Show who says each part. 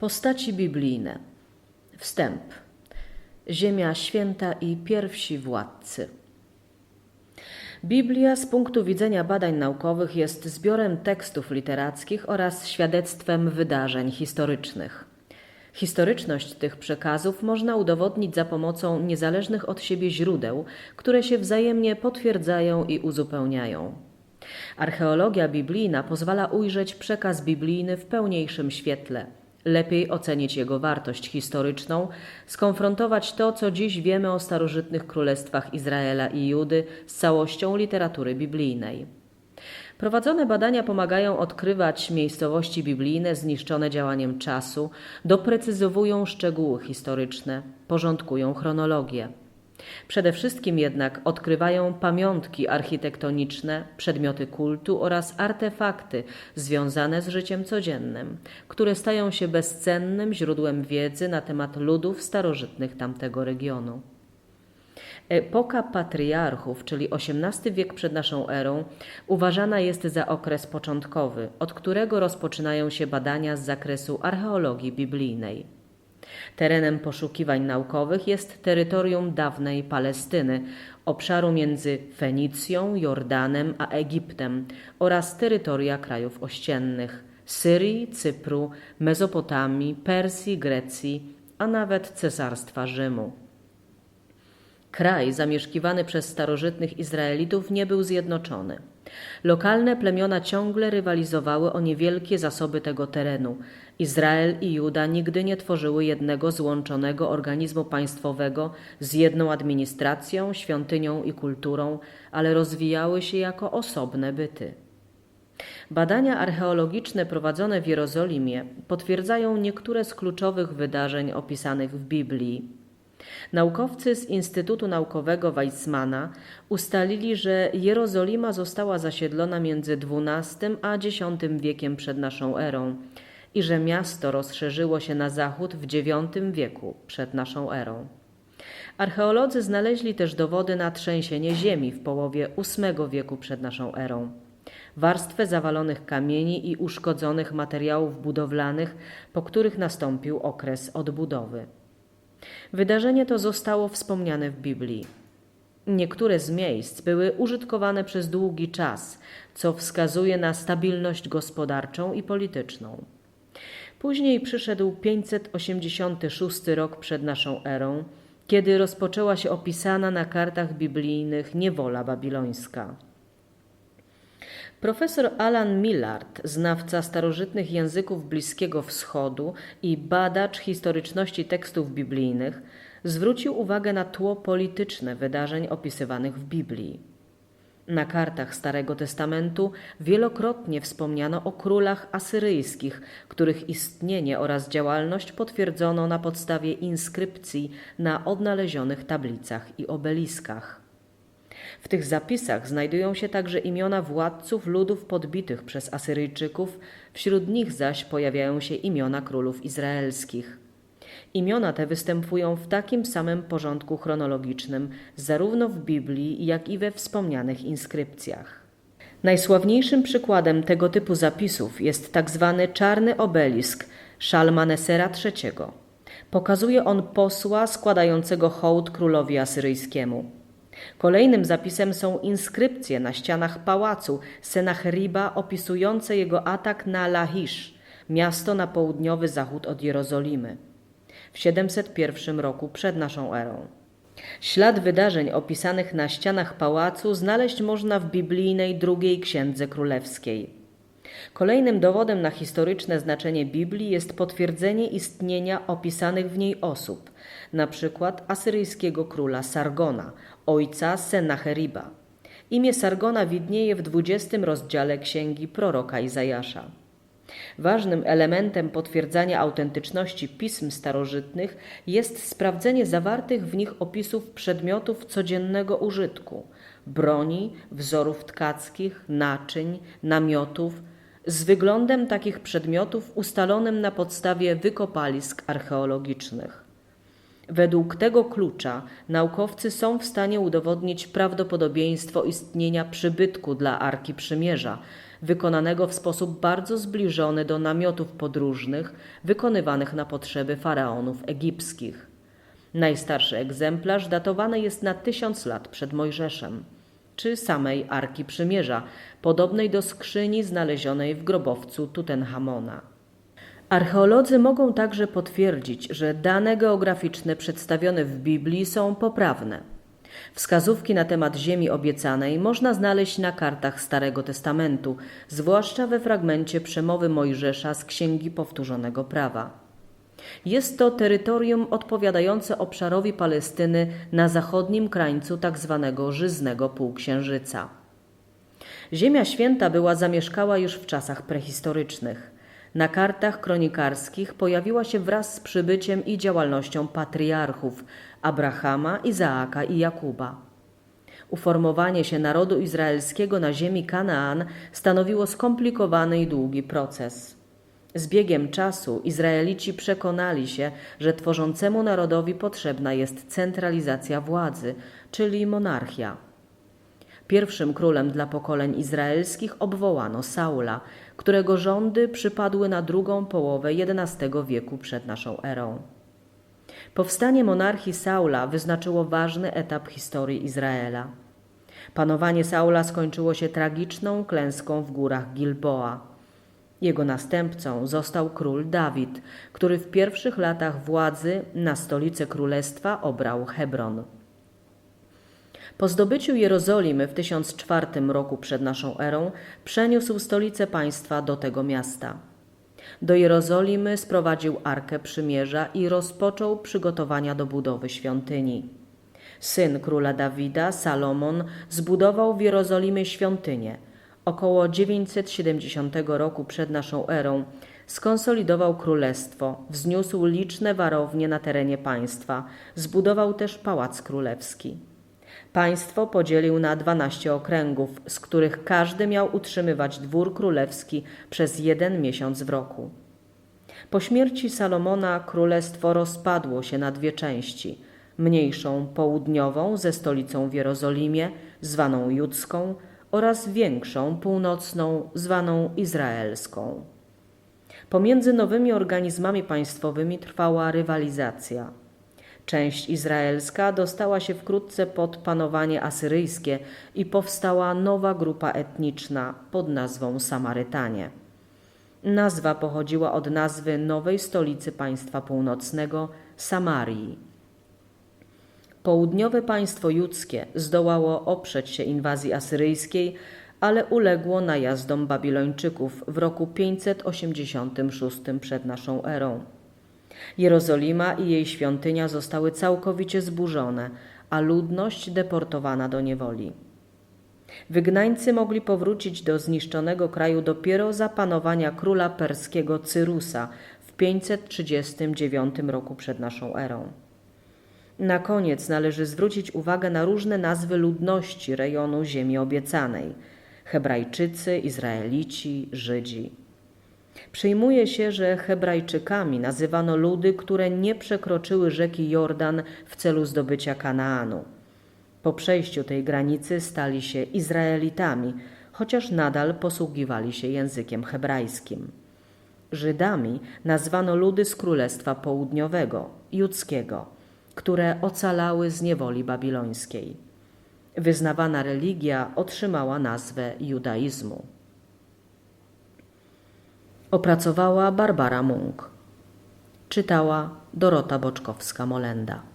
Speaker 1: Postaci biblijne. Wstęp. Ziemia święta i pierwsi władcy. Biblia z punktu widzenia badań naukowych jest zbiorem tekstów literackich oraz świadectwem wydarzeń historycznych. Historyczność tych przekazów można udowodnić za pomocą niezależnych od siebie źródeł, które się wzajemnie potwierdzają i uzupełniają. Archeologia biblijna pozwala ujrzeć przekaz biblijny w pełniejszym świetle, lepiej ocenić jego wartość historyczną, skonfrontować to, co dziś wiemy o starożytnych królestwach Izraela i Judy z całością literatury biblijnej. Prowadzone badania pomagają odkrywać miejscowości biblijne zniszczone działaniem czasu, doprecyzowują szczegóły historyczne, porządkują chronologię. Przede wszystkim jednak odkrywają pamiątki architektoniczne, przedmioty kultu oraz artefakty związane z życiem codziennym, które stają się bezcennym źródłem wiedzy na temat ludów starożytnych tamtego regionu. Epoka patriarchów, czyli XVIII wiek przed naszą erą, uważana jest za okres początkowy, od którego rozpoczynają się badania z zakresu archeologii biblijnej. Terenem poszukiwań naukowych jest terytorium dawnej Palestyny, obszaru między Fenicją, Jordanem a Egiptem oraz terytoria krajów ościennych Syrii, Cypru, Mezopotamii, Persji, Grecji, a nawet Cesarstwa Rzymu. Kraj zamieszkiwany przez starożytnych Izraelitów nie był zjednoczony. Lokalne plemiona ciągle rywalizowały o niewielkie zasoby tego terenu. Izrael i Juda nigdy nie tworzyły jednego złączonego organizmu państwowego z jedną administracją, świątynią i kulturą, ale rozwijały się jako osobne byty. Badania archeologiczne prowadzone w Jerozolimie potwierdzają niektóre z kluczowych wydarzeń opisanych w Biblii. Naukowcy z Instytutu Naukowego Weizmana ustalili, że Jerozolima została zasiedlona między XII a X wiekiem przed naszą erą i że miasto rozszerzyło się na zachód w IX wieku przed naszą erą. Archeolodzy znaleźli też dowody na trzęsienie ziemi w połowie VIII wieku przed naszą erą. Warstwę zawalonych kamieni i uszkodzonych materiałów budowlanych, po których nastąpił okres odbudowy. Wydarzenie to zostało wspomniane w Biblii. Niektóre z miejsc były użytkowane przez długi czas, co wskazuje na stabilność gospodarczą i polityczną. Później przyszedł 586 rok przed naszą erą, kiedy rozpoczęła się opisana na kartach biblijnych niewola babilońska. Profesor Alan Millard, znawca starożytnych języków Bliskiego Wschodu i badacz historyczności tekstów biblijnych, zwrócił uwagę na tło polityczne wydarzeń opisywanych w Biblii. Na kartach Starego Testamentu wielokrotnie wspomniano o królach asyryjskich, których istnienie oraz działalność potwierdzono na podstawie inskrypcji na odnalezionych tablicach i obeliskach. W tych zapisach znajdują się także imiona władców ludów podbitych przez Asyryjczyków, wśród nich zaś pojawiają się imiona królów izraelskich. Imiona te występują w takim samym porządku chronologicznym, zarówno w Biblii, jak i we wspomnianych inskrypcjach. Najsławniejszym przykładem tego typu zapisów jest tak zwany czarny obelisk Szalmanesera III. Pokazuje on posła składającego hołd królowi asyryjskiemu. Kolejnym zapisem są inskrypcje na ścianach pałacu Senacheriba opisujące jego atak na Lachisz, miasto na południowy zachód od Jerozolimy, w 701 roku przed naszą erą. Ślad wydarzeń opisanych na ścianach pałacu znaleźć można w biblijnej drugiej księdze królewskiej. Kolejnym dowodem na historyczne znaczenie Biblii jest potwierdzenie istnienia opisanych w niej osób, na przykład asyryjskiego króla Sargona, ojca Senacheriba. Imię Sargona widnieje w 20 rozdziale księgi proroka Izajasza. Ważnym elementem potwierdzania autentyczności pism starożytnych jest sprawdzenie zawartych w nich opisów przedmiotów codziennego użytku broni, wzorów tkackich, naczyń, namiotów, z wyglądem takich przedmiotów ustalonym na podstawie wykopalisk archeologicznych. Według tego klucza naukowcy są w stanie udowodnić prawdopodobieństwo istnienia przybytku dla Arki Przymierza, wykonanego w sposób bardzo zbliżony do namiotów podróżnych wykonywanych na potrzeby faraonów egipskich. Najstarszy egzemplarz datowany jest na tysiąc lat przed Mojżeszem, czy samej Arki Przymierza, podobnej do skrzyni znalezionej w grobowcu Tutenchamona. Archeolodzy mogą także potwierdzić, że dane geograficzne przedstawione w Biblii są poprawne. Wskazówki na temat Ziemi obiecanej można znaleźć na kartach Starego Testamentu, zwłaszcza we fragmencie przemowy Mojżesza z Księgi Powtórzonego Prawa. Jest to terytorium odpowiadające obszarowi Palestyny na zachodnim krańcu tzw. Tak żyznego półksiężyca. Ziemia Święta była zamieszkała już w czasach prehistorycznych. Na kartach kronikarskich pojawiła się wraz z przybyciem i działalnością patriarchów Abrahama, Izaaka i Jakuba. Uformowanie się narodu izraelskiego na ziemi Kanaan stanowiło skomplikowany i długi proces. Z biegiem czasu Izraelici przekonali się, że tworzącemu narodowi potrzebna jest centralizacja władzy, czyli monarchia. Pierwszym królem dla pokoleń izraelskich obwołano Saula, którego rządy przypadły na drugą połowę XI wieku przed naszą erą. Powstanie monarchii Saula wyznaczyło ważny etap historii Izraela. Panowanie Saula skończyło się tragiczną klęską w górach Gilboa. Jego następcą został król Dawid, który w pierwszych latach władzy na stolicę królestwa obrał Hebron. Po zdobyciu Jerozolimy w 1004 roku przed naszą erą przeniósł stolicę państwa do tego miasta. Do Jerozolimy sprowadził Arkę Przymierza i rozpoczął przygotowania do budowy świątyni. Syn króla Dawida, Salomon, zbudował w Jerozolimie świątynię. Około 970 roku przed naszą erą skonsolidował królestwo, wzniósł liczne warownie na terenie państwa, zbudował też pałac królewski. Państwo podzielił na dwanaście okręgów, z których każdy miał utrzymywać dwór królewski przez jeden miesiąc w roku. Po śmierci Salomona królestwo rozpadło się na dwie części: mniejszą południową ze stolicą w Jerozolimie, zwaną judzką, oraz większą północną, zwaną izraelską. Pomiędzy nowymi organizmami państwowymi trwała rywalizacja. Część izraelska dostała się wkrótce pod panowanie asyryjskie i powstała nowa grupa etniczna pod nazwą Samarytanie. Nazwa pochodziła od nazwy nowej stolicy państwa północnego Samarii. Południowe państwo judzkie zdołało oprzeć się inwazji asyryjskiej, ale uległo najazdom Babilończyków w roku 586 przed naszą erą. Jerozolima i jej świątynia zostały całkowicie zburzone, a ludność deportowana do niewoli. Wygnańcy mogli powrócić do zniszczonego kraju dopiero za panowania króla perskiego Cyrusa w 539 roku przed naszą erą. Na koniec należy zwrócić uwagę na różne nazwy ludności rejonu Ziemi Obiecanej: Hebrajczycy, Izraelici, Żydzi. Przyjmuje się, że Hebrajczykami nazywano ludy, które nie przekroczyły rzeki Jordan w celu zdobycia Kanaanu. Po przejściu tej granicy stali się Izraelitami, chociaż nadal posługiwali się językiem hebrajskim. Żydami nazwano ludy z Królestwa Południowego, judzkiego, które ocalały z niewoli babilońskiej. Wyznawana religia otrzymała nazwę judaizmu. Opracowała Barbara Munk. Czytała Dorota Boczkowska-Molenda.